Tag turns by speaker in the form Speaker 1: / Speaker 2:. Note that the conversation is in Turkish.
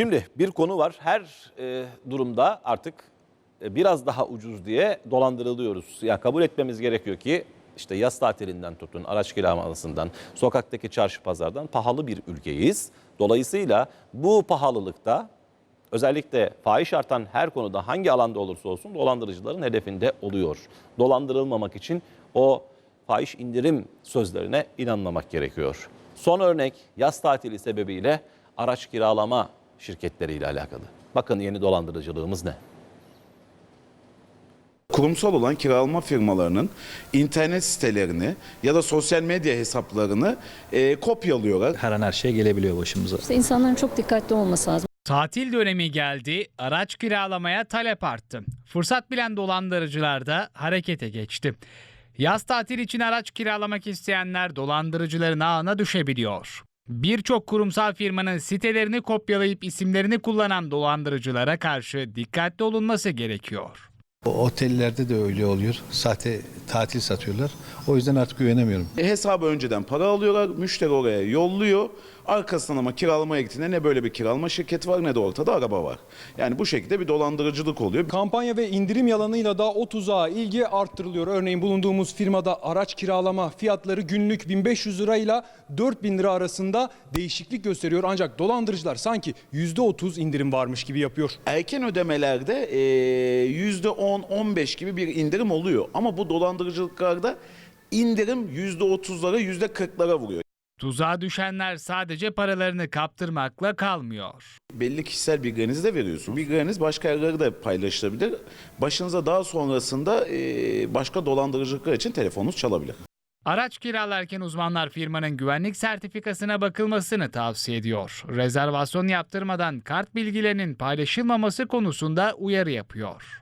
Speaker 1: Şimdi bir konu var. Her e, durumda artık e, biraz daha ucuz diye dolandırılıyoruz. Ya kabul etmemiz gerekiyor ki işte yaz tatilinden tutun, araç kiralamasından, sokaktaki çarşı pazardan pahalı bir ülkeyiz. Dolayısıyla bu pahalılıkta özellikle fahiş artan her konuda hangi alanda olursa olsun dolandırıcıların hedefinde oluyor. Dolandırılmamak için o fahiş indirim sözlerine inanmamak gerekiyor. Son örnek yaz tatili sebebiyle araç kiralama şirketleriyle alakalı. Bakın yeni dolandırıcılığımız ne?
Speaker 2: Kurumsal olan kiralama firmalarının internet sitelerini ya da sosyal medya hesaplarını e, kopyalıyorlar.
Speaker 3: Her an her şey gelebiliyor başımıza.
Speaker 4: İşte insanların çok dikkatli olması lazım.
Speaker 5: Tatil dönemi geldi, araç kiralamaya talep arttı. Fırsat bilen dolandırıcılar da harekete geçti. Yaz tatil için araç kiralamak isteyenler dolandırıcıların ağına düşebiliyor. Birçok kurumsal firmanın sitelerini kopyalayıp isimlerini kullanan dolandırıcılara karşı dikkatli olunması gerekiyor.
Speaker 6: O Otellerde de öyle oluyor. Sahte tatil satıyorlar. O yüzden artık güvenemiyorum.
Speaker 2: E, hesabı önceden para alıyorlar, müşteri oraya yolluyor. Arkasından ama kiralamaya gittiğinde ne böyle bir kiralama şirketi var ne de ortada araba var. Yani bu şekilde bir dolandırıcılık oluyor.
Speaker 7: Kampanya ve indirim yalanıyla da o tuzağa ilgi arttırılıyor. Örneğin bulunduğumuz firmada araç kiralama fiyatları günlük 1500 lirayla 4000 lira arasında değişiklik gösteriyor. Ancak dolandırıcılar sanki %30 indirim varmış gibi yapıyor.
Speaker 2: Erken ödemelerde e, %10-15 gibi bir indirim oluyor. Ama bu dolandırıcılıklarda indirim %30'lara %40'lara vuruyor.
Speaker 5: Tuzağa düşenler sadece paralarını kaptırmakla kalmıyor.
Speaker 2: belli kişisel bilgilerinizi de veriyorsunuz. Bilgileriniz başka yerlere de paylaşılabilir. Başınıza daha sonrasında e, başka dolandırıcılıklar için telefonunuz çalabilir.
Speaker 5: Araç kiralarken uzmanlar firmanın güvenlik sertifikasına bakılmasını tavsiye ediyor. Rezervasyon yaptırmadan kart bilgilerinin paylaşılmaması konusunda uyarı yapıyor.